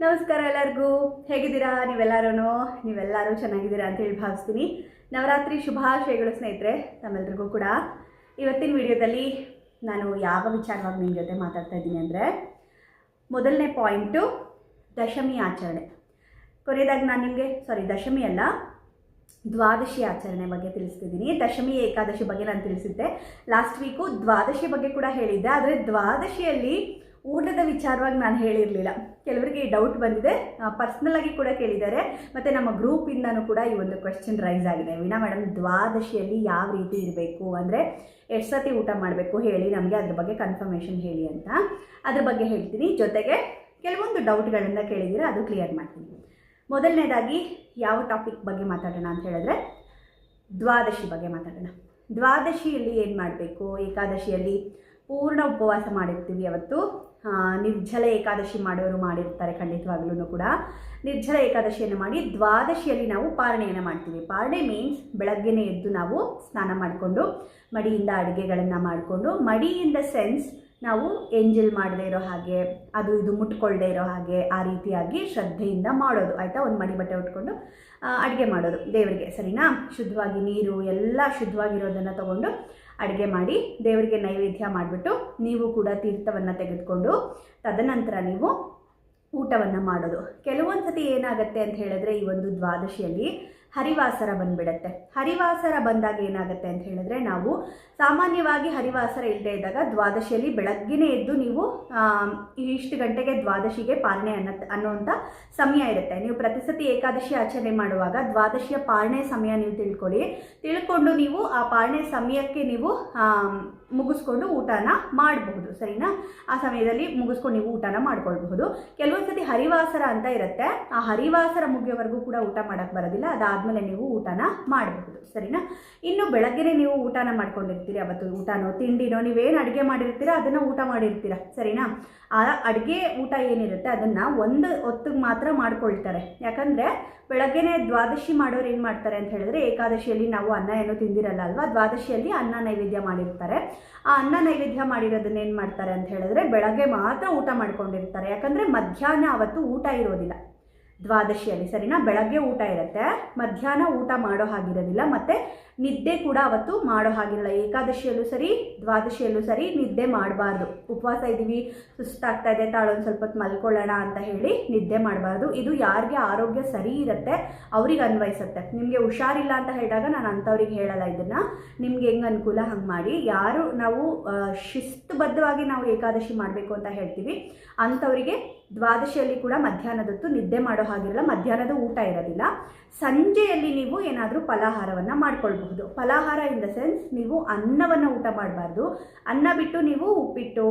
ನಮಸ್ಕಾರ ಎಲ್ಲರಿಗೂ. ಹೇಗಿದ್ದೀರಾ? ನೀವೆಲ್ಲರೂ ನೀವೆಲ್ಲರೂ ಚೆನ್ನಾಗಿದ್ದೀರಾ ಅಂತ ಹೇಳಿ ಭಾವಿಸ್ತೀನಿ. ನವರಾತ್ರಿ ಶುಭಾಶಯಗಳು ಸ್ನೇಹಿತರೆ ತಮ್ಮೆಲ್ಲರಿಗೂ ಕೂಡ. ಇವತ್ತಿನ ವಿಡಿಯೋದಲ್ಲಿ ನಾನು ಯಾವ ವಿಚಾರವಾಗಿ ನಿಮ್ಮ ಜೊತೆ ಮಾತಾಡ್ತಾ ಇದ್ದೀನಿ ಅಂದರೆ, ಮೊದಲನೇ ಪಾಯಿಂಟು ದಶಮಿ ಆಚರಣೆ. ಕೊನೆಯದಾಗಿ ನಾನು ನಿಮಗೆ ಸಾರಿ ದಶಮಿ ಅಲ್ಲ, ದ್ವಾದಶಿ ಆಚರಣೆ ಬಗ್ಗೆ ತಿಳಿಸ್ತಿದ್ದೀನಿ. ದಶಮಿ, ಏಕಾದಶಿ ಬಗ್ಗೆ ನಾನು ತಿಳಿಸಿದ್ದೆ. ಲಾಸ್ಟ್ ವೀಕು ದ್ವಾದಶಿ ಬಗ್ಗೆ ಕೂಡ ಹೇಳಿದ್ದೆ. ಆದರೆ ದ್ವಾದಶಿಯಲ್ಲಿ ಊಟದ ವಿಚಾರವಾಗಿ ನಾನು ಹೇಳಿರಲಿಲ್ಲ. ಕೆಲವರಿಗೆ ಈ ಡೌಟ್ ಬಂದಿದೆ. ಪರ್ಸ್ನಲ್ ಆಗಿ ಕೂಡ ಕೇಳಿದ್ದಾರೆ. ಮತ್ತು ನಮ್ಮ ಗ್ರೂಪಿಂದನೂ ಕೂಡ ಈ ಒಂದು ಕ್ವೆಶ್ಚನ್ ರೈಸ್ ಆಗಿದೆ. ವೀಣಾ ಮೇಡಮ್ ದ್ವಾದಶಿಯಲ್ಲಿ ಯಾವ ರೀತಿ ಇರಬೇಕು? ಅಂದರೆ ಎಷ್ಟು ಸತಿ ಊಟ ಮಾಡಬೇಕು? ಹೇಳಿ, ನಮಗೆ ಅದ್ರ ಬಗ್ಗೆ ಕನ್ಫರ್ಮೇಷನ್ ಹೇಳಿ ಅಂತ. ಅದ್ರ ಬಗ್ಗೆ ಹೇಳ್ತೀನಿ. ಜೊತೆಗೆ ಕೆಲವೊಂದು ಡೌಟ್ಗಳನ್ನು ಕೇಳಿದ್ದೀರಾ, ಅದು ಕ್ಲಿಯರ್ ಮಾಡ್ತೀನಿ. ಮೊದಲನೇದಾಗಿ ಯಾವ ಟಾಪಿಕ್ ಬಗ್ಗೆ ಮಾತಾಡೋಣ ಅಂತ ಹೇಳಿದ್ರೆ, ದ್ವಾದಶಿ ಬಗ್ಗೆ ಮಾತಾಡೋಣ. ದ್ವಾದಶಿಯಲ್ಲಿ ಏನು ಮಾಡಬೇಕು? ಏಕಾದಶಿಯಲ್ಲಿ ಪೂರ್ಣ ಉಪವಾಸ ಮಾಡಿರ್ತೀವಿ ಅವತ್ತು ನಿರ್ಜಲ ಏಕಾದಶಿ ಮಾಡೋರು ಮಾಡಿರ್ತಾರೆ ಖಂಡಿತವಾಗ್ಲೂ ಕೂಡ. ನಿರ್ಜಲ ಏಕಾದಶಿಯನ್ನು ಮಾಡಿ ದ್ವಾದಶಿಯಲ್ಲಿ ನಾವು ಪಾರಣೆಯನ್ನು ಮಾಡ್ತೀವಿ. ಪಾರಣೆ ಮೀನ್ಸ್ ಬೆಳಗ್ಗೆನೇ ಎದ್ದು ನಾವು ಸ್ನಾನ ಮಾಡಿಕೊಂಡು, ಮಡಿಯಿಂದ ಅಡುಗೆಗಳನ್ನು ಮಾಡಿಕೊಂಡು, ಮಡಿ ಸೆನ್ಸ್ ನಾವು ಎಂಜಲ್ ಮಾಡದೇ ಇರೋ ಹಾಗೆ, ಅದು ಇದು ಮುಟ್ಕೊಳ್ಳದೆ ಇರೋ ಹಾಗೆ ಆ ರೀತಿಯಾಗಿ ಶ್ರದ್ಧೆಯಿಂದ ಮಾಡೋದು. ಆಯಿತಾ? ಒಂದು ಮಡಿ ಬಟ್ಟೆ ಉಟ್ಕೊಂಡು ಅಡುಗೆ ಮಾಡೋದು ದೇವರಿಗೆ. ಸರಿನಾ? ಶುದ್ಧವಾಗಿ ನೀರು ಎಲ್ಲ ಶುದ್ಧವಾಗಿರೋದನ್ನು ತಗೊಂಡು ಅಡುಗೆ ಮಾಡಿ ದೇವರಿಗೆ ನೈವೇದ್ಯ ಮಾಡಿಬಿಟ್ಟು ನೀವು ಕೂಡ ತೀರ್ಥವನ್ನು ತೆಗೆದುಕೊಂಡು ತದನಂತರ ನೀವು ಊಟವನ್ನು ಮಾಡೋದು. ಕೆಲವೊಂದು ಸತಿ ಏನಾಗುತ್ತೆ ಅಂತ ಹೇಳಿದ್ರೆ ಈ ಒಂದು ದ್ವಾದಶಿಯಲ್ಲಿ ಹರಿವಾಸರ ಬಂದ್ಬಿಡತ್ತೆ. ಹರಿವಾಸರ ಬಂದಾಗ ಏನಾಗುತ್ತೆ ಅಂತ ಹೇಳಿದ್ರೆ ನಾವು ಸಾಮಾನ್ಯವಾಗಿ ಹರಿವಾಸರ ಇಲ್ಲದೆ ಇದ್ದಾಗ ದ್ವಾದಶಿಯಲ್ಲಿ ಬೆಳಗ್ಗೆನೇ ಎದ್ದು ನೀವು ಇಷ್ಟು ಗಂಟೆಗೆ ದ್ವಾದಶಿಗೆ ಪಾಲನೆ ಅನ್ನ ಅನ್ನುವಂಥ ಸಮಯ ಇರುತ್ತೆ. ನೀವು ಪ್ರತಿ ಸತಿ ಏಕಾದಶಿ ಆಚರಣೆ ಮಾಡುವಾಗ ದ್ವಾದಶಿಯ ಪಾಲನೆ ಸಮಯ ನೀವು ತಿಳ್ಕೊಳ್ಳಿ. ತಿಳ್ಕೊಂಡು ನೀವು ಆ ಪಾಲನೆ ಸಮಯಕ್ಕೆ ನೀವು ಮುಗಿಸ್ಕೊಂಡು ಊಟನ ಮಾಡಬಹುದು, ಸರಿನಾ? ಆ ಸಮಯದಲ್ಲಿ ಮುಗಿಸ್ಕೊಂಡು ನೀವು ಊಟನ ಮಾಡ್ಕೊಳ್ಬಹುದು. ಕೆಲವೊಂದು ಸತಿ ಹರಿವಾಸರ ಅಂತ ಇರುತ್ತೆ. ಆ ಹರಿವಾಸರ ಮುಗಿಯೋವರೆಗೂ ಕೂಡ ಊಟ ಮಾಡೋಕ್ಕೆ ಬರೋದಿಲ್ಲ. ಅದಾದಮೇಲೆ ನೀವು ಊಟನ ಮಾಡಬಹುದು, ಸರಿನಾ? ಇನ್ನು ಬೆಳಗ್ಗೆನೇ ನೀವು ಊಟನ ಮಾಡ್ಕೊಂಡಿರ್ತೀರಿ, ಅವತ್ತು ಊಟನೋ, ತಿಂಡಿನೋ, ನೀವೇನು ಅಡುಗೆ ಮಾಡಿರ್ತೀರ, ಅದನ್ನು ಊಟ ಮಾಡಿರ್ತೀರ, ಸರಿನಾ? ಆ ಅಡುಗೆ ಊಟ ಏನಿರುತ್ತೆ, ಅದನ್ನು ಒಂದು ಹೊತ್ತಿಗೆ ಮಾತ್ರ ಮಾಡ್ಕೊಳ್ತಾರೆ. ಯಾಕಂದರೆ ಬೆಳಗ್ಗೆನೇ ದ್ವಾದಶಿ ಮಾಡೋರು ಏನು ಮಾಡ್ತಾರೆ ಅಂತ ಹೇಳಿದ್ರೆ, ಏಕಾದಶಿಯಲ್ಲಿ ನಾವು ಅನ್ನ ಏನೋ ತಿಂದಿರಲ್ಲ ಅಲ್ವಾ, ದ್ವಾದಶಿಯಲ್ಲಿ ಅನ್ನ ನೈವೇದ್ಯ ಮಾಡಿರ್ತಾರೆ. ಆ ಅನ್ನ ನೈವೇದ್ಯ ಮಾಡಿರೋದನ್ನ ಏನು ಮಾಡ್ತಾರೆ ಅಂತ ಹೇಳಿದ್ರೆ, ಬೆಳಗ್ಗೆ ಮಾತ್ರ ಊಟ ಮಾಡ್ಕೊಂಡಿರ್ತಾರೆ. ಯಾಕಂದರೆ ಮಧ್ಯಾಹ್ನ ಅವತ್ತು ಊಟ ಇರೋದಿಲ್ಲ. ದ್ವಾದಶಿಯಲ್ಲಿ. ಸರಿನಾ? ಬೆಳಗ್ಗೆ ಊಟ ಇರುತ್ತೆ, ಮಧ್ಯಾಹ್ನ ಊಟ ಮಾಡೋ ಹಾಗಿರೋದಿಲ್ಲ, ಮತ್ತು ನಿದ್ದೆ ಕೂಡ ಅವತ್ತು ಮಾಡೋ ಹಾಗಿರಲ್ಲ. ಏಕಾದಶಿಯಲ್ಲೂ ಸರಿ, ದ್ವಾದಶಿಯಲ್ಲೂ ಸರಿ ನಿದ್ದೆ ಮಾಡಬಾರ್ದು. ಉಪವಾಸ ಇದ್ದೀವಿ, ಸುಸ್ತಾಗ್ತಾ ಇದೆ, ತಾಳೊಂದು ಸ್ವಲ್ಪ ಹೊತ್ತು ಮಲ್ಕೊಳ್ಳೋಣ ಅಂತ ಹೇಳಿ ನಿದ್ದೆ ಮಾಡಬಾರ್ದು. ಇದು ಯಾರಿಗೆ ಆರೋಗ್ಯ ಸರಿ ಇರುತ್ತೆ, ಅವ್ರಿಗೆ ಅನ್ವಯಿಸುತ್ತೆ. ನಿಮಗೆ ಹುಷಾರಿಲ್ಲ ಅಂತ ಹೇಳಿದಾಗ ನಾನು ಅಂಥವ್ರಿಗೆ ಹೇಳಲ್ಲ ಇದನ್ನು. ನಿಮ್ಗೆ ಹೆಂಗೆ ಅನುಕೂಲ ಹಂಗೆ ಮಾಡಿ. ಯಾರು ನಾವು ಶಿಸ್ತುಬದ್ಧವಾಗಿ ನಾವು ಏಕಾದಶಿ ಮಾಡಬೇಕು ಅಂತ ಹೇಳ್ತೀವಿ. ಅಂಥವರಿಗೆ ದ್ವಾದಶಿಯಲ್ಲಿ ಕೂಡ ಮಧ್ಯಾಹ್ನದೊತ್ತು ನಿದ್ದೆ ಮಾಡೋ ಹಾಗಿರಲ್ಲ, ಮಧ್ಯಾಹ್ನದ ಊಟ ಇರೋದಿಲ್ಲ. ಸಂಜೆಯಲ್ಲಿ ನೀವು ಏನಾದರೂ ಫಲಾಹಾರವನ್ನು ಮಾಡ್ಕೊಳ್ಬಹುದು. ಫಲಾಹಾರ ಇನ್ ದ ಸೆನ್ಸ್ ನೀವು ಅನ್ನವನ್ನು ಊಟ ಮಾಡಬಾರ್ದು. ಅನ್ನ ಬಿಟ್ಟು ನೀವು ಉಪ್ಪಿಟ್ಟು,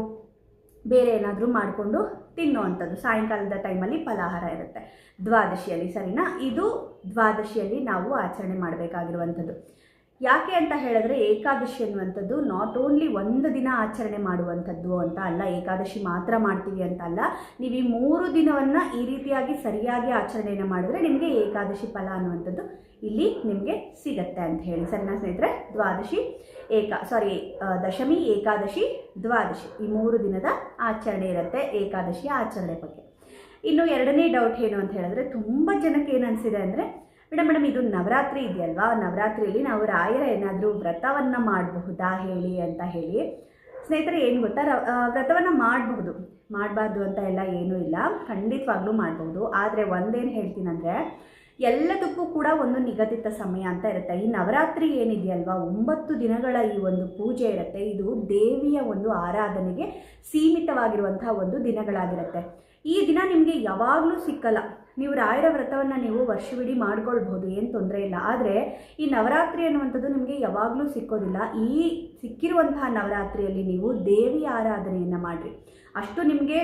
ಬೇರೆ ಏನಾದರೂ ಮಾಡಿಕೊಂಡು ತಿನ್ನುವಂಥದ್ದು ಸಾಯಂಕಾಲದ ಟೈಮಲ್ಲಿ ಫಲಾಹಾರ ಇರುತ್ತೆ. ದ್ವಾದಶಿಯಲ್ಲಿ ಸರಿನಾ? ಇದು ದ್ವಾದಶಿಯಲ್ಲಿ ನಾವು ಆಚರಣೆ ಮಾಡಬೇಕಾಗಿರುವಂಥದ್ದು. ಯಾಕೆ ಅಂತ ಹೇಳಿದ್ರೆ ಏಕಾದಶಿ ಅನ್ನುವಂಥದ್ದು ನಾಟ್ ಓನ್ಲಿ ಒಂದು ದಿನ ಆಚರಣೆ ಮಾಡುವಂಥದ್ದು ಅಂತ ಅಲ್ಲ, ಏಕಾದಶಿ ಮಾತ್ರ ಮಾಡ್ತೀವಿ ಅಂತ ಅಲ್ಲ, ನೀವು ಈ ಮೂರು ದಿನವನ್ನು ಈ ರೀತಿಯಾಗಿ ಸರಿಯಾಗಿ ಆಚರಣೆಯನ್ನು ಮಾಡಿದ್ರೆ ನಿಮಗೆ ಏಕಾದಶಿ ಫಲ ಅನ್ನುವಂಥದ್ದು ಇಲ್ಲಿ ನಿಮಗೆ ಸಿಗತ್ತೆ ಅಂತ ಹೇಳಿ. ಸಣ್ಣ ಸ್ನೇಹಿತರೆ, ದ್ವಾದಶಿ ಏಕ ಸಾರಿ ದಶಮಿ, ಏಕಾದಶಿ, ದ್ವಾದಶಿ ಈ ಮೂರು ದಿನದ ಆಚರಣೆ ಇರುತ್ತೆ ಏಕಾದಶಿಯ ಆಚರಣೆ ಬಗ್ಗೆ. ಇನ್ನು ಎರಡನೇ ಡೌಟ್ ಏನು ಅಂತ ಹೇಳಿದ್ರೆ ತುಂಬ ಜನಕ್ಕೆ ಏನು ಅನಿಸಿದೆ ಅಂದರೆ ಮೇಡಮ್ ಮೇಡಮ್, ಇದು ನವರಾತ್ರಿ ಇದೆಯಲ್ವಾ? ನವರಾತ್ರಿಯಲ್ಲಿ ನಾವು ರಾಯರ ಏನಾದರೂ ವ್ರತವನ್ನು ಮಾಡಬಹುದಾ ಹೇಳಿ ಅಂತ ಹೇಳಿ. ಸ್ನೇಹಿತರೆ, ಏನು ಗೊತ್ತಾ? ವ್ರತವನ್ನು ಮಾಡಬಹುದು. ಮಾಡಬಾರ್ದು ಅಂತ ಎಲ್ಲ ಏನೂ ಇಲ್ಲ. ಖಂಡಿತವಾಗ್ಲೂ ಮಾಡಬಹುದು. ಆದರೆ ಒಂದೇನು ಹೇಳ್ತೀನಂದರೆ ಎಲ್ಲದಕ್ಕೂ ಕೂಡ ಒಂದು ನಿಗದಿತ ಸಮಯ ಅಂತ ಇರುತ್ತೆ. ಈ ನವರಾತ್ರಿ ಏನಿದೆಯಲ್ವಾ? ಒಂಬತ್ತು ದಿನಗಳ ಈ ಒಂದು ಪೂಜೆ ಇರುತ್ತೆ. ಇದು ದೇವಿಯ ಒಂದು ಆರಾಧನೆಗೆ ಸೀಮಿತವಾಗಿರುವಂತಹ ಒಂದು ದಿನಗಳಾಗಿರುತ್ತೆ. ಈ ದಿನ ನಿಮಗೆ ಯಾವಾಗಲೂ ಸಿಕ್ಕಲ್ಲ. ನೀವು ರಾಯರ ವ್ರತವನ್ನು ನೀವು ವರ್ಷವಿಡೀ ಮಾಡ್ಕೊಳ್ಬೋದು, ಏನು ತೊಂದರೆ ಇಲ್ಲ. ಆದರೆ ಈ ನವರಾತ್ರಿ ಅನ್ನುವಂಥದ್ದು ನಿಮಗೆ ಯಾವಾಗಲೂ ಸಿಕ್ಕೋದಿಲ್ಲ. ಈ ಸಿಕ್ಕಿರುವಂತಹ ನವರಾತ್ರಿಯಲ್ಲಿ ನೀವು ದೇವಿ ಆರಾಧನೆಯನ್ನು ಮಾಡಿರಿ. ಅಷ್ಟು ನಿಮಗೆ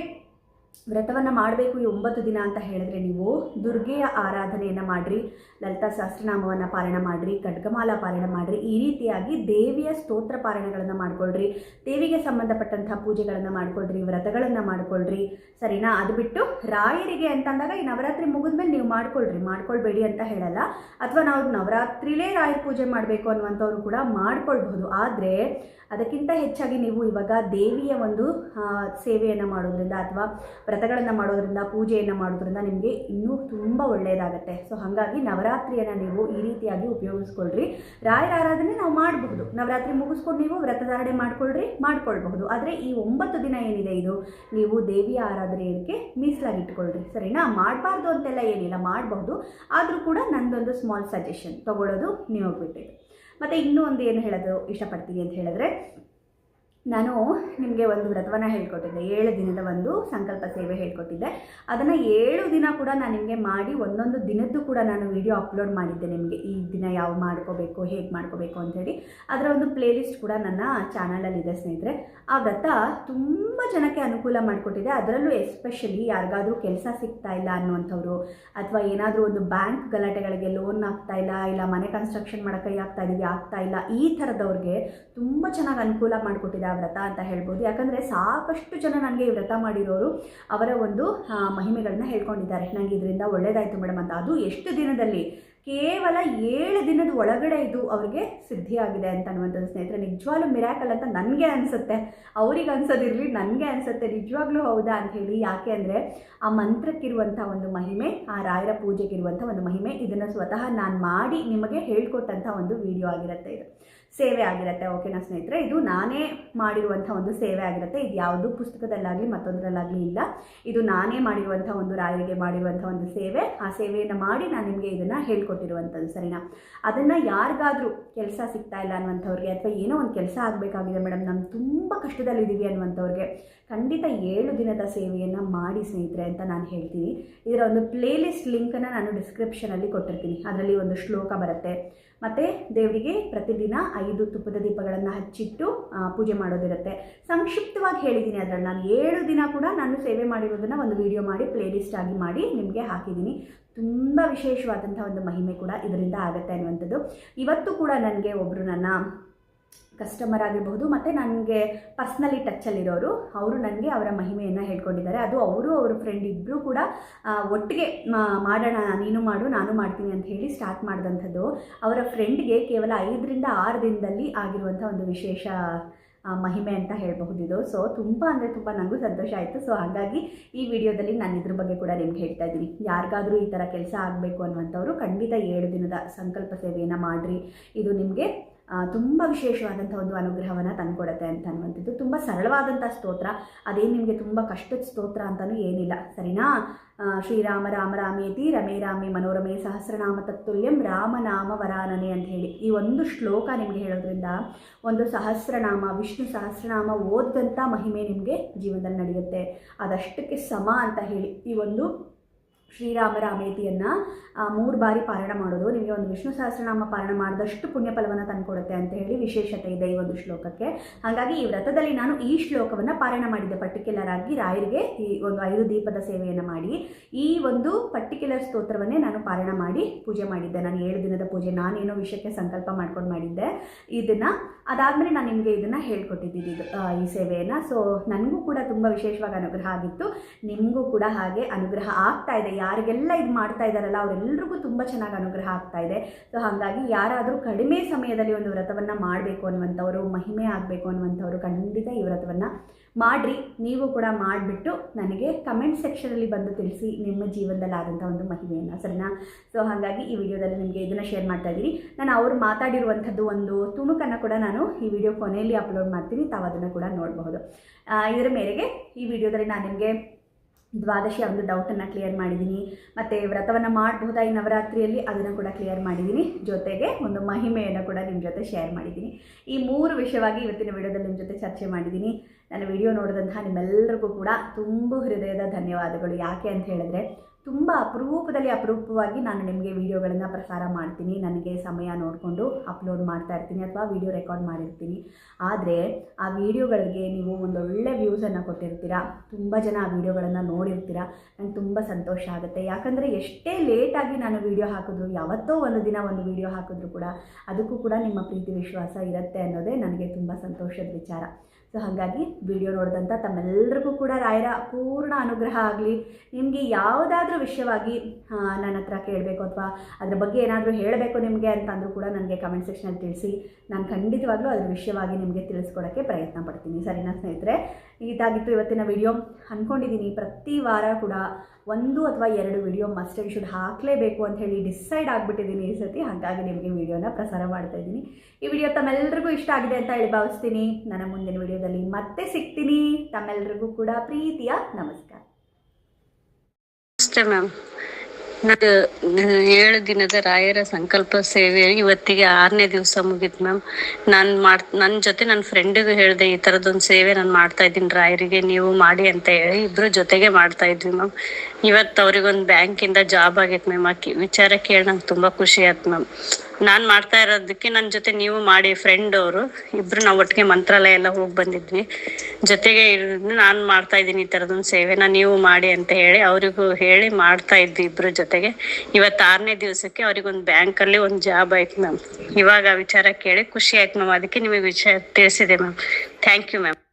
ವ್ರತವನ್ನು ಮಾಡಬೇಕು ಈ ಒಂಬತ್ತು ದಿನ ಅಂತ ಹೇಳಿದ್ರೆ ನೀವು ದುರ್ಗೆಯ ಆರಾಧನೆಯನ್ನು ಮಾಡಿರಿ, ಲಲಿತಾ ಸಹಸ್ರನಾಮವನ್ನು ಪಾರಾಯಣ ಮಾಡಿರಿ, ಖಡ್ಗಮಾಲ ಪಾರಾಯಣ ಮಾಡಿರಿ, ಈ ರೀತಿಯಾಗಿ ದೇವಿಯ ಸ್ತೋತ್ರ ಪಾರಾಯಣಗಳನ್ನು ಮಾಡ್ಕೊಳ್ರಿ, ದೇವಿಗೆ ಸಂಬಂಧಪಟ್ಟಂಥ ಪೂಜೆಗಳನ್ನು ಮಾಡ್ಕೊಳ್ರಿ, ವ್ರತಗಳನ್ನು ಮಾಡ್ಕೊಳ್ರಿ. ಸರಿನಾ? ಅದು ಬಿಟ್ಟು ರಾಯರಿಗೆ ಅಂತಂದಾಗ ಈ ನವರಾತ್ರಿ ಮುಗಿದ್ಮೇಲೆ ನೀವು ಮಾಡ್ಕೊಳ್ರಿ, ಮಾಡ್ಕೊಳ್ಬೇಡಿ ಅಂತ ಹೇಳಲ್ಲ. ಅಥವಾ ನಾವು ನವರಾತ್ರಿಲೇ ರಾಯರ ಪೂಜೆ ಮಾಡಬೇಕು ಅನ್ನುವಂಥವ್ರು ಕೂಡ ಮಾಡ್ಕೊಳ್ಬಹುದು. ಆದರೆ ಅದಕ್ಕಿಂತ ಹೆಚ್ಚಾಗಿ ನೀವು ಇವಾಗ ದೇವಿಯ ಒಂದು ಸೇವೆಯನ್ನು ಮಾಡೋದ್ರಿಂದ ಅಥವಾ ವ್ರತಗಳನ್ನು ಮಾಡೋದ್ರಿಂದ, ಪೂಜೆಯನ್ನು ಮಾಡೋದ್ರಿಂದ ನಿಮಗೆ ಇನ್ನೂ ತುಂಬ ಒಳ್ಳೆಯದಾಗತ್ತೆ ಸೊ ಹಾಗಾಗಿ ನವರಾತ್ರಿಯನ್ನು ನೀವು ಈ ರೀತಿಯಾಗಿ ಉಪಯೋಗಿಸ್ಕೊಳ್ರಿ. ರಾಯರ ಆರಾಧನೆ ನಾವು ಮಾಡಬಹುದು. ನವರಾತ್ರಿ ಮುಗಿಸ್ಕೊಂಡು ನೀವು ವ್ರತಧಾರಣೆ ಮಾಡ್ಕೊಳ್ರಿ, ಮಾಡ್ಕೊಳ್ಬಹುದು. ಆದರೆ ಈ ಒಂಬತ್ತು ದಿನ ಏನಿದೆ ಇದು? ನೀವು ದೇವಿಯ ಆರಾಧನೆಗೆ ಮೀಸಲಾಗಿಟ್ಕೊಳ್ರಿ ಸರಿನಾ? ಮಾಡಬಾರ್ದು ಅಂತೆಲ್ಲ ಏನಿಲ್ಲ, ಮಾಡಬಹುದು. ಆದರೂ ಕೂಡ ನಂದೊಂದು ಸ್ಮಾಲ್ ಸಜೆಷನ್ ತಗೊಳ್ಳೋದು ನೀವು ಬಿಟ್ಟಿದ್ದು ಮತ್ತು ಇನ್ನೂ ಒಂದು ಏನು ಹೇಳೋದು ಇಷ್ಟಪಡ್ತೀನಿ ಅಂತ ಹೇಳಿದ್ರೆ ನಾನು ನಿಮಗೆ ಒಂದು ವ್ರತವನ್ನು ಹೇಳ್ಕೊಟ್ಟಿದ್ದೆ. ಏಳು ದಿನದ ಒಂದು ಸಂಕಲ್ಪ ಸೇವೆ ಹೇಳ್ಕೊಟ್ಟಿದ್ದೆ. ಅದನ್ನು ಏಳು ದಿನ ಕೂಡ ನಾನು ನಿಮಗೆ ಮಾಡಿ ಒಂದೊಂದು ದಿನದ್ದು ಕೂಡ ನಾನು ವಿಡಿಯೋ ಅಪ್ಲೋಡ್ ಮಾಡಿದ್ದೆ ನಿಮಗೆ. ಈ ದಿನ ಯಾವ ಮಾಡ್ಕೋಬೇಕು, ಹೇಗೆ ಮಾಡ್ಕೋಬೇಕು ಅಂಥೇಳಿ ಅದರ ಒಂದು ಪ್ಲೇಲಿಸ್ಟ್ ಕೂಡ ನನ್ನ ಚಾನಲಲ್ಲಿದೆ ಸ್ನೇಹಿತರೆ. ಆ ವ್ರತ ತುಂಬ ಜನಕ್ಕೆ ಅನುಕೂಲ ಮಾಡಿಕೊಟ್ಟಿದೆ. ಅದರಲ್ಲೂ ಎಸ್ಪೆಷಲಿ ಯಾರಿಗಾದರೂ ಕೆಲಸ ಸಿಗ್ತಾ ಇಲ್ಲ ಅನ್ನುವಂಥವ್ರು, ಅಥವಾ ಏನಾದರೂ ಒಂದು ಬ್ಯಾಂಕ್ ಗಲಾಟೆಗಳಿಗೆ ಲೋನ್ ಆಗ್ತಾ ಇಲ್ಲ ಇಲ್ಲ ಮನೆ ಕನ್ಸ್ಟ್ರಕ್ಷನ್ ಮಾಡೋಕ್ಕೆ ಆಗ್ತಾ ಇದೀವಿ ಆಗ್ತಾ ಇಲ್ಲ, ಈ ಥರದವ್ರಿಗೆ ತುಂಬ ಚೆನ್ನಾಗಿ ಅನುಕೂಲ ಮಾಡಿಕೊಟ್ಟಿದೆ. ವ್ರತ ಅಂತ ಹೇಳ್ಬೋದು. ಯಾಕಂದರೆ ಸಾಕಷ್ಟು ಜನ ನನಗೆ ಈ ವ್ರತ ಮಾಡಿರೋರು ಅವರ ಒಂದು ಮಹಿಮೆಗಳನ್ನ ಹೇಳ್ಕೊಂಡಿದ್ದಾರೆ. ನನಗೆ ಇದರಿಂದ ಒಳ್ಳೆಯದಾಯಿತು ಮೇಡಮ್ ಅಂತ. ಅದು ಎಷ್ಟು ದಿನದಲ್ಲಿ? ಕೇವಲ ಏಳು ದಿನದ ಒಳಗಡೆ ಇದು ಅವ್ರಿಗೆ ಸಿದ್ಧಿಯಾಗಿದೆ ಅಂತ ಅನ್ನುವಂಥದ್ದು ಸ್ನೇಹಿತರೆ. ನಿಜವಾಗ್ಲೂ ಮಿರಾಕಲ್ ಅಂತ ನನಗೆ ಅನಿಸುತ್ತೆ. ಅವ್ರಿಗೆ ಅನ್ಸೋದಿರಲಿ ನನಗೆ ಅನಿಸುತ್ತೆ. ನಿಜವಾಗ್ಲೂ ಹೌದಾ ಅಂತ ಹೇಳಿ ಯಾಕೆ ಅಂದರೆ, ಆ ಮಂತ್ರಕ್ಕಿರುವಂಥ ಒಂದು ಮಹಿಮೆ, ಆ ರಾಯರ ಪೂಜೆಗಿರುವಂಥ ಒಂದು ಮಹಿಮೆ ಇದನ್ನು ಸ್ವತಃ ನಾನು ಮಾಡಿ ನಿಮಗೆ ಹೇಳ್ಕೊಟ್ಟಂಥ ಒಂದು ವಿಡಿಯೋ ಆಗಿರುತ್ತೆ ಇದು. ಸೇವೆ ಆಗಿರುತ್ತೆ ಓಕೆನಾ ಸ್ನೇಹಿತರೆ. ಇದು ನಾನೇ ಮಾಡಿರುವಂಥ ಒಂದು ಸೇವೆ ಆಗಿರುತ್ತೆ. ಇದು ಯಾವುದು ಪುಸ್ತಕದಲ್ಲಾಗಲಿ, ಮತ್ತೊಂದರಲ್ಲಾಗಲಿ ಇಲ್ಲ. ಇದು ನಾನೇ ಮಾಡಿರುವಂಥ ಒಂದು ರಾಯರಿಗೆ ಮಾಡಿರುವಂಥ ಒಂದು ಸೇವೆ. ಆ ಸೇವೆಯನ್ನು ಮಾಡಿ ನಾನು ನಿಮಗೆ ಇದನ್ನು ಹೇಳ್ಕೊಟ್ಟಿರುವಂಥದ್ದು, ಸರಿನಾ? ಅದನ್ನು ಯಾರಿಗಾದರೂ ಕೆಲಸ ಸಿಗ್ತಾ ಇಲ್ಲ ಅನ್ನುವಂಥವ್ರಿಗೆ, ಅಥವಾ ಏನೋ ಒಂದು ಕೆಲಸ ಆಗಬೇಕಾಗಿದೆ ಮೇಡಮ್ ನಾನು ತುಂಬ ಕಷ್ಟದಲ್ಲಿದ್ದೀವಿ ಅನ್ನುವಂಥವ್ರಿಗೆ ಖಂಡಿತ ಏಳು ದಿನದ ಸೇವೆಯನ್ನು ಮಾಡಿ ಸ್ನೇಹಿತರೆ ಅಂತ ನಾನು ಹೇಳ್ತೀನಿ. ಇದರ ಒಂದು ಪ್ಲೇಲಿಸ್ಟ್ ಲಿಂಕನ್ನು ನಾನು ಡಿಸ್ಕ್ರಿಪ್ಷನಲ್ಲಿ ಕೊಟ್ಟಿರ್ತೀನಿ. ಅದರಲ್ಲಿ ಒಂದು ಶ್ಲೋಕ ಬರುತ್ತೆ. ಮತ್ತು ದೇವರಿಗೆ ಪ್ರತಿದಿನ ಐದು ತುಪ್ಪದ ದೀಪಗಳನ್ನು ಹಚ್ಚಿಟ್ಟು ಪೂಜೆ ಮಾಡೋದಿರುತ್ತೆ. ಸಂಕ್ಷಿಪ್ತವಾಗಿ ಹೇಳಿದ್ದೀನಿ ಅದರಲ್ಲಿ. ನಾನು ಏಳು ದಿನ ಕೂಡ ನಾನು ಸೇವೆ ಮಾಡಿರೋದನ್ನು ಒಂದು ವಿಡಿಯೋ ಮಾಡಿ ಪ್ಲೇಲಿಸ್ಟ್ ಆಗಿ ಮಾಡಿ ನಿಮಗೆ ಹಾಕಿದ್ದೀನಿ ತುಂಬ ವಿಶೇಷವಾದಂಥ ಒಂದು ಮಹಿಮೆ ಕೂಡ ಇದರಿಂದ ಆಗುತ್ತೆ ಅನ್ನುವಂಥದ್ದು. ಇವತ್ತು ಕೂಡ ನನಗೆ ಒಬ್ಬರು ನನ್ನ ಕಸ್ಟಮರ್ ಆಗಿರಬಹುದು, ಮತ್ತು ನನಗೆ ಪರ್ಸ್ನಲಿ ಟಚ್ಚಲ್ಲಿರೋರು ಅವರು ನನಗೆ ಅವರ ಮಹಿಮೆಯನ್ನು ಹೇಳ್ಕೊಂಡಿದ್ದಾರೆ. ಅದು ಅವರು, ಅವ್ರ ಫ್ರೆಂಡ್ ಇಬ್ಬರು ಕೂಡ ಒಟ್ಟಿಗೆ ಮಾಡೋಣ, ನೀನು ಮಾಡು, ನಾನು ಮಾಡ್ತೀನಿ ಅಂತ ಹೇಳಿ ಸ್ಟಾರ್ಟ್ ಮಾಡಿದಂಥದ್ದು. ಅವರ ಫ್ರೆಂಡ್ಗೆ ಕೇವಲ ಐದರಿಂದ ಆರು ದಿನದಲ್ಲಿ ಆಗಿರುವಂಥ ಒಂದು ವಿಶೇಷ ಮಹಿಮೆ ಅಂತ ಹೇಳಬಹುದು ಇದು. ಸೊ ತುಂಬ ಅಂದರೆ ತುಂಬ ನನಗೂ ಸಂತೋಷ ಆಯಿತು. ಸೊ ಹಾಗಾಗಿ ಈ ವಿಡಿಯೋದಲ್ಲಿ ನಾನು ಇದ್ರ ಬಗ್ಗೆ ಕೂಡ ನಿಮ್ಗೆ ಹೇಳ್ತಾ ಇದ್ದೀನಿ. ಯಾರಿಗಾದರೂ ಈ ಥರ ಕೆಲಸ ಆಗಬೇಕು ಅನ್ನುವಂಥವ್ರು ಖಂಡಿತ ಏಳು ದಿನದ ಸಂಕಲ್ಪ ಸೇವೆಯನ್ನು ಮಾಡಿರಿ. ಇದು ನಿಮಗೆ ತುಂಬ ವಿಶೇಷವಾದಂಥ ಒಂದು ಅನುಗ್ರಹವನ್ನು ತಂದುಕೊಡುತ್ತೆ ಅಂತ ಅನ್ನುವಂಥದ್ದು. ತುಂಬ ಸರಳವಾದಂಥ ಸ್ತೋತ್ರ. ಅದೇನು ನಿಮಗೆ ತುಂಬ ಕಷ್ಟದ ಸ್ತೋತ್ರ ಅಂತಲೂ ಏನಿಲ್ಲ. ಸರಿನಾ? ಶ್ರೀರಾಮ ರಾಮ ರಾಮೇತಿ ರಮೇ ರಾಮಿ ಮನೋರಮೇ ಸಹಸ್ರನಾಮ ತತ್ತುಲ್ಯಂ ರಾಮನಾಮ ವರಾನನೆ ಅಂತ ಹೇಳಿ. ಈ ಒಂದು ಶ್ಲೋಕ ನಿಮಗೆ ಹೇಳೋದ್ರಿಂದ ಒಂದು ಸಹಸ್ರನಾಮ, ವಿಷ್ಣು ಸಹಸ್ರನಾಮ ಓದಿದಂಥ ಮಹಿಮೆ ನಿಮಗೆ ಜೀವನದಲ್ಲಿ ನಡೆಯುತ್ತೆ. ಅದಷ್ಟಕ್ಕೆ ಸಮ ಅಂತ ಹೇಳಿ ಈ ಒಂದು ಶ್ರೀರಾಮ ರಾಮೇತಿಯನ್ನು ಮೂರು ಬಾರಿ ಪಾರಣ ಮಾಡೋದು. ನಿಮಗೆ ಒಂದು ವಿಷ್ಣು ಸಹಸ್ರನಾಮ ಪಾರಣ ಮಾಡಿದಷ್ಟು ಪುಣ್ಯ ಫಲವನ್ನು ತಂದುಕೊಡುತ್ತೆ ಅಂತ ಹೇಳಿ ವಿಶೇಷತೆ ಇದೆ ಈ ಒಂದು ಶ್ಲೋಕಕ್ಕೆ. ಹಾಗಾಗಿ ಈ ವ್ರತದಲ್ಲಿ ನಾನು ಈ ಶ್ಲೋಕವನ್ನು ಪಾರಣ ಮಾಡಿದ್ದೆ. ಪರ್ಟಿಕ್ಯುಲರ್ ಆಗಿ ರಾಯರಿಗೆ ಈ ಒಂದು ಐದು ದೀಪದ ಸೇವೆಯನ್ನು ಮಾಡಿ, ಈ ಒಂದು ಪರ್ಟಿಕ್ಯುಲರ್ ಸ್ತೋತ್ರವನ್ನೇ ನಾನು ಪಾರಣ ಮಾಡಿ ಪೂಜೆ ಮಾಡಿದ್ದೆ. ನಾನು ಏಳು ದಿನದ ಪೂಜೆ, ನಾನೇನೋ ವಿಷಯಕ್ಕೆ ಸಂಕಲ್ಪ ಮಾಡ್ಕೊಂಡು ಮಾಡಿದ್ದೆ ಇದನ್ನು. ಅದಾದಮೇಲೆ ನಾನು ನಿಮಗೆ ಇದನ್ನು ಹೇಳ್ಕೊಟ್ಟಿದ್ದೀನಿ ಇದು ಈ ಸೇವೆಯನ್ನು. ಸೊ ನನಗೂ ಕೂಡ ತುಂಬ ವಿಶೇಷವಾಗಿ ಅನುಗ್ರಹ ಆಗಿತ್ತು. ನಿಮಗೂ ಕೂಡ ಹಾಗೆ ಅನುಗ್ರಹ ಆಗ್ತಾ ಇದೆ. ಯಾರಿಗೆಲ್ಲ ಇದು ಮಾಡ್ತಾ ಇದ್ದಾರಲ್ಲ ಅವರೆಲ್ಲರಿಗೂ ತುಂಬ ಚೆನ್ನಾಗಿ ಅನುಗ್ರಹ ಆಗ್ತಾ ಇದೆ. ಸೊ ಹಾಗಾಗಿ ಯಾರಾದರೂ ಕಡಿಮೆ ಸಮಯದಲ್ಲಿ ಒಂದು ವ್ರತವನ್ನು ಮಾಡಬೇಕು ಅನ್ನುವಂಥವ್ರು, ಮಹಿಮೆ ಆಗಬೇಕು ಅನ್ನುವಂಥವ್ರು, ಖಂಡಿತ ಈ ವ್ರತವನ್ನು ಮಾಡಿರಿ. ನೀವು ಕೂಡ ಮಾಡಿಬಿಟ್ಟು ನನಗೆ ಕಮೆಂಟ್ ಸೆಕ್ಷನಲ್ಲಿ ಬಂದು ತಿಳಿಸಿ ನಿಮ್ಮ ಜೀವನದಲ್ಲಿ ಆದಂಥ ಒಂದು ಮಹಿಮೆಯನ್ನು, ಸರಿನಾ? ಸೊ ಹಾಗಾಗಿ ಈ ವಿಡಿಯೋದಲ್ಲಿ ನಿಮಗೆ ಇದನ್ನು ಶೇರ್ ಮಾಡ್ತಾ ಇದ್ದೀನಿ. ನಾನು ಅವರು ಮಾತಾಡಿರುವಂಥದ್ದು ಒಂದು ತುಣುಕನ್ನು ಕೂಡ ನಾನು ಈ ವಿಡಿಯೋ ಕೊನೆಯಲ್ಲಿ ಅಪ್ಲೋಡ್ ಮಾಡ್ತೀನಿ. ತಾವು ಅದನ್ನು ಕೂಡ ನೋಡಬಹುದು. ಇದರ ಮೇರೆಗೆ ಈ ವಿಡಿಯೋದಲ್ಲಿ ನಾನು ನಿಮಗೆ ದ್ವಾದಶಿಯ ಒಂದು ಡೌಟನ್ನು ಕ್ಲಿಯರ್ ಮಾಡಿದ್ದೀನಿ ಮತ್ತು ವ್ರತವನ್ನು ಮಾಡಬಹುದಾ ಈ ನವರಾತ್ರಿಯಲ್ಲಿ ಅದನ್ನು ಕೂಡ ಕ್ಲಿಯರ್ ಮಾಡಿದ್ದೀನಿ ಜೊತೆಗೆ ಒಂದು ಮಹಿಮೆಯನ್ನು ಕೂಡ ನಿಮ್ಮ ಜೊತೆ ಶೇರ್ ಮಾಡಿದ್ದೀನಿ ಈ ಮೂರು ವಿಷಯವಾಗಿ ಇವತ್ತಿನ ವಿಡಿಯೋದಲ್ಲಿ ನಿಮ್ಮ ಜೊತೆ ಚರ್ಚೆ ಮಾಡಿದ್ದೀನಿ ನನ್ನ ವಿಡಿಯೋ ನೋಡಿದಂತಹ ನಿಮ್ಮೆಲ್ಲರಿಗೂ ಕೂಡ ತುಂಬ ಹೃದಯದ ಧನ್ಯವಾದಗಳು. ಯಾಕೆ ಅಂತ ಹೇಳಿದ್ರೆ ತುಂಬ ಅಪರೂಪದಲ್ಲಿ ಅಪರೂಪವಾಗಿ ನಾನು ನಿಮಗೆ ವಿಡಿಯೋಗಳನ್ನು ಪ್ರಸಾರ ಮಾಡ್ತೀನಿ. ನನಗೆ ಸಮಯ ನೋಡಿಕೊಂಡು ಅಪ್ಲೋಡ್ ಮಾಡ್ತಾ ಇರ್ತೀನಿ ಅಥವಾ ವಿಡಿಯೋ ರೆಕಾರ್ಡ್ ಮಾಡಿರ್ತೀನಿ. ಆದರೆ ಆ ವಿಡಿಯೋಗಳಿಗೆ ನೀವು ಒಂದೊಳ್ಳೆ ವ್ಯೂಸನ್ನು ಕೊಟ್ಟಿರ್ತೀರ, ತುಂಬ ಜನ ಆ ವಿಡಿಯೋಗಳನ್ನು ನೋಡಿರ್ತೀರ, ನಂಗೆ ತುಂಬ ಸಂತೋಷ ಆಗುತ್ತೆ. ಯಾಕಂದರೆ ಎಷ್ಟೇ ಲೇಟಾಗಿ ನಾನು ವೀಡಿಯೋ ಹಾಕಿದ್ರು, ಯಾವತ್ತೋ ಒಂದು ದಿನ ಒಂದು ವಿಡಿಯೋ ಹಾಕಿದ್ರು ಕೂಡ ಅದಕ್ಕೂ ಕೂಡ ನಿಮ್ಮ ಪ್ರೀತಿ ವಿಶ್ವಾಸ ಇರುತ್ತೆ ಅನ್ನೋದೇ ನನಗೆ ತುಂಬ ಸಂತೋಷದ ವಿಚಾರ. ಸೊ ಹಾಗಾಗಿ ವಿಡಿಯೋ ನೋಡಿದಂಥ ತಮ್ಮೆಲ್ಲರಿಗೂ ಕೂಡ ರಾಯರ ಪೂರ್ಣ ಅನುಗ್ರಹ ಆಗಲಿ. ನಿಮಗೆ ಯಾವುದಾದ್ರೂ ವಿಷಯವಾಗಿ ಆ, ನನ್ನ ಹತ್ರ ಕೇಳಬೇಕು ಅಥವಾ ಅದ್ರ ಬಗ್ಗೆ ಏನಾದರೂ ಹೇಳಬೇಕು ನಿಮಗೆ ಅಂತಂದರೂ ಕೂಡ ನನಗೆ ಕಮೆಂಟ್ ಸೆಕ್ಷನಲ್ಲಿ ತಿಳಿಸಿ. ನಾನು ಖಂಡಿತವಾಗ್ಲೂ ಅದ್ರ ವಿಷಯವಾಗಿ ನಿಮಗೆ ತಿಳಿಸ್ಕೊಡೋಕ್ಕೆ ಪ್ರಯತ್ನ ಪಡ್ತೀನಿ. ಸರಿನಾ ಸ್ನೇಹಿತರೆ? ಇದಾಗಿತ್ತು ಇವತ್ತಿನ ವಿಡಿಯೋ ಅಂದ್ಕೊಂಡಿದ್ದೀನಿ ಪ್ರತಿ ವಾರ ಕೂಡ ಒಂದು ಅಥವಾ ಎರಡು ವಿಡಿಯೋ ಮಸ್ಟ್ ಆ್ಯಂಡ್ ಶುಡ್ ಹಾಕಲೇಬೇಕು ಅಂತ ಹೇಳಿ ಡಿಸೈಡ್ ಆಗಿಬಿಟ್ಟಿದ್ದೀನಿ ಈ ಸತಿ ಹಾಗಾಗಿ ನಿಮಗೆ ವಿಡಿಯೋನ ಪ್ರಸಾರ ಮಾಡ್ತಾ ಇದ್ದೀನಿ. ಈ ವಿಡಿಯೋ ತಮ್ಮೆಲ್ಲರಿಗೂ ಇಷ್ಟ ಆಗಿದೆ ಅಂತ ಹೇಳಿ ಭಾವಿಸ್ತೀನಿ. ನನ್ನ ಮುಂದಿನ ವಿಡಿಯೋದಲ್ಲಿ ಮತ್ತೆ ಸಿಗ್ತೀನಿ. ತಮ್ಮೆಲ್ಲರಿಗೂ ಕೂಡ ಪ್ರೀತಿಯ ನಮಸ್ಕಾರ. ನಮಸ್ತೆ ಮ್ಯಾಮ್. ನಾನು ಏಳು ದಿನದ ರಾಯರ ಸಂಕಲ್ಪ ಸೇವೆ ಇವತ್ತಿಗೆ ಆರನೇ ದಿವಸ ಮುಗೀತು ಮ್ಯಾಮ್. ನಾನು ಮಾಡ್ ನನ್ನ ಜೊತೆ ನನ್ನ ಫ್ರೆಂಡಿಗೂ ಹೇಳಿದೆ, ಈ ಥರದೊಂದು ಸೇವೆ ನಾನು ಮಾಡ್ತಾ ಇದ್ದೀನಿ ರಾಯರಿಗೆ, ನೀವು ಮಾಡಿ ಅಂತ ಹೇಳಿ ಇಬ್ರು ಜೊತೆಗೆ ಮಾಡ್ತಾ ಇದ್ವಿ ಮ್ಯಾಮ್. ಇವತ್ತು ಅವ್ರಿಗೊಂದು ಬ್ಯಾಂಕಿಂದ ಜಾಬ್ ಆಗೈತೆ ಮ್ಯಾಮ್. ಆ ವಿಚಾರ ಕೇಳಿ ನಂಗೆ ತುಂಬ ಖುಷಿ ಆಯ್ತು ಮ್ಯಾಮ್. ನಾನ್ ಮಾಡ್ತಾ ಇರೋದಕ್ಕೆ ನನ್ನ ಜೊತೆ ನೀವು ಮಾಡಿ ಫ್ರೆಂಡ್ ಅವರು. ಇಬ್ರು ನಾವು ಒಟ್ಟಿಗೆ ಮಂತ್ರಾಲಯ ಎಲ್ಲ ಹೋಗಿ ಬಂದಿದ್ವಿ. ಜೊತೆಗೆ ನಾನ್ ಮಾಡ್ತಾ ಇದ್ದೀನಿ ಈ ತರದೊಂದು ಸೇವೆನ ನೀವು ಮಾಡಿ ಅಂತ ಹೇಳಿ ಅವರಿಗೂ ಹೇಳಿ ಮಾಡ್ತಾ ಇದ್ವಿ ಇಬ್ರು ಜೊತೆಗೆ. ಇವತ್ತು ಆರನೇ ದಿವಸಕ್ಕೆ ಅವ್ರಿಗೊಂದು ಬ್ಯಾಂಕ್ ಅಲ್ಲಿ ಒಂದು ಜಾಬ್ ಆಯ್ತು ಮ್ಯಾಮ್. ಇವಾಗ ವಿಚಾರ ಕೇಳಿ ಖುಷಿ ಆಯ್ತು ಮ್ಯಾಮ್. ಅದಕ್ಕೆ ನಿಮಗೆ ವಿಚಾರ ತಿಳಿಸಿದೆ ಮ್ಯಾಮ್. Thank you ma'am.